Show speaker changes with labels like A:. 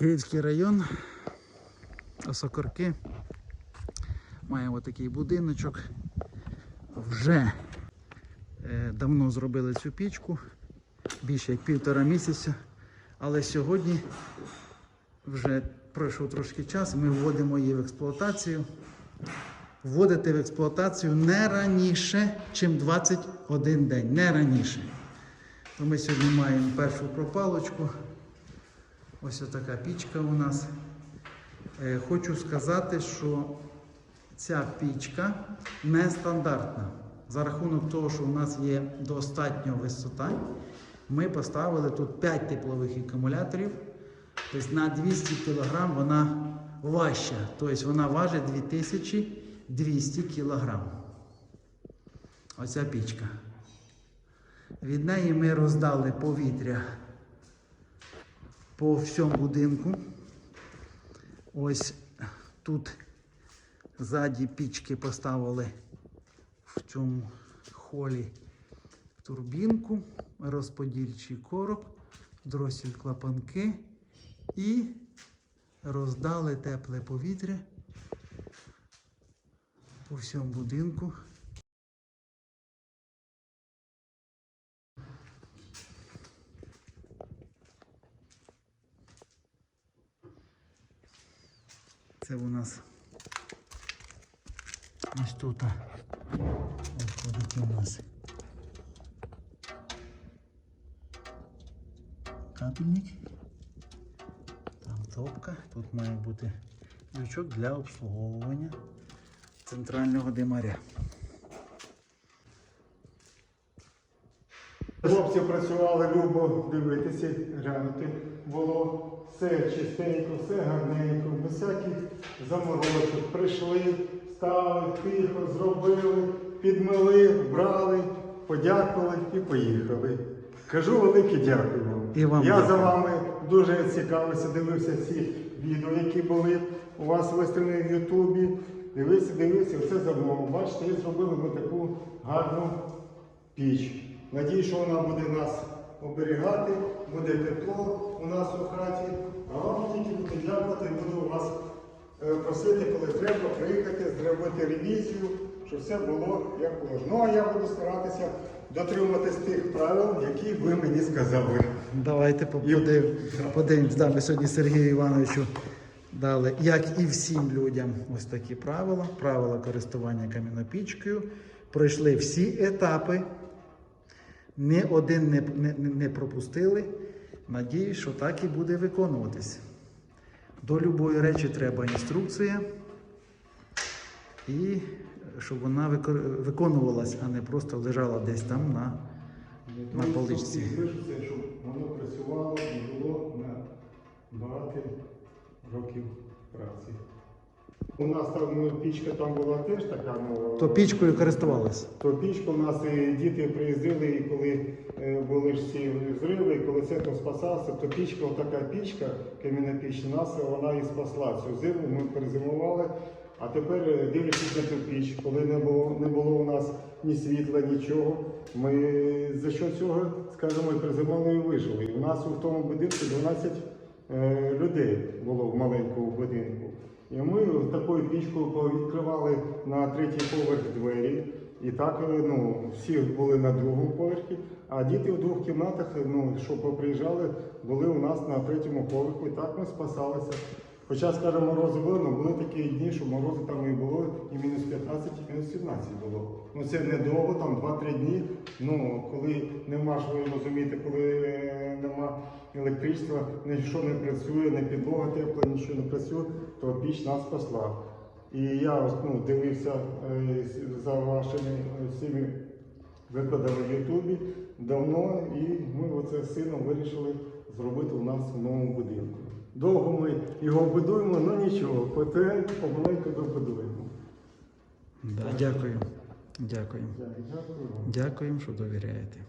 A: Київський район, Осокорки. Маємо такий будиночок. Вже е, давно зробили цю пічку, більше як півтора місяця. Але сьогодні вже пройшов трошки час, ми вводимо її в експлуатацію. Вводити в експлуатацію не раніше, ніж 21 день. Не раніше. То ми сьогодні маємо першу пропалочку. Ось така пічка у нас. Е, Хочу сказати, що ця пічка нестандартна. За рахунок того, що у нас є достатньо висота, ми поставили тут 5 теплових акумуляторів. Тобто на 200 кг вона важча. Тобто вона важить 2200 кг. Оця пічка. Від неї ми роздали повітря по всьому будинку. Ось тут ззаді пічки поставили в цьому холі турбінку, розподільчий короб, дросіль клапанки і роздали тепле повітря по всьому будинку. Це у нас ось тут виходить у нас капельник. Там топка. Тут має бути ключок для обслуговування центрального димаря.
B: Хлопці працювали любо дивитися, глянути. Було все чистенько, все гарненько, без всяких заморочок. Прийшли, стали, тихо, зробили, підмили, вбрали, подякували і поїхали. Кажу велике дякую вам.
A: І вам
B: Я за вами дуже цікавився, дивився всі відео, які були у вас виставлені в Ютубі. Дивився, дивився, все замовив. Бачите, і зробили ми таку гарну піч. Надію, що вона буде нас оберігати, буде тепло у нас у хаті. А вам тільки буду дякувати, буду вас е, просити, коли треба, приїхати, зробити ревізію, щоб все було як положено. Ну а я буду старатися дотримуватись тих правил, які ви мені сказали.
A: Давайте по- подивимось. Да, ми сьогодні Сергію Івановичу дали, як і всім людям, ось такі правила. Правила користування кам'янопічкою. Пройшли всі етапи. Ні один не, не, не пропустили. Надіюсь, що так і буде виконуватись. До любої речі треба інструкція. І щоб вона виконувалась, а не просто лежала десь там на На поличці.
B: Пишеться, щоб воно працювало і було на багато років праці. У нас там ну, пічка там була теж така. Ну,
A: То пічкою користувалась.
B: то пічка у нас і діти приїздили, і коли е, були ж ці взриви, і коли центр спасався, то пічка, отака пічка, кам'яна піч, нас вона і спасла цю зиму. Ми перезимували. А тепер, е, дивлячись на ту піч, коли не було, не було у нас ні світла, нічого, ми за що цього, скажімо, і і вижили. У нас у тому будинку 12 е, людей було в маленькому будинку. І ми такою пічкою відкривали на третій поверх двері. І так е, ну, всі були на другому поверхі, а діти в двох кімнатах, ну, що поприїжджали, були у нас на третьому поверху. І так ми спасалися. Хоча, скажімо, морози були, але були такі дні, що морози там і було, і мінус 15, і мінус 17 було. Ну це недовго, там 2-3 дні. Ну, коли нема ж ви розумієте, коли е, нема електричества, нічого не працює, не підлога тепла, нічого не працює, то піч нас спасла. І я ну, дивився е, за вашими е, всіми викладами в Ютубі давно, і ми оце з сином вирішили зробити у нас в новому будинку. Довго ми його будуємо, але нічого, потихеньку, помаленьку добудуємо.
A: Да, дякую. Дякую.
B: Дякую
A: що довіряєте.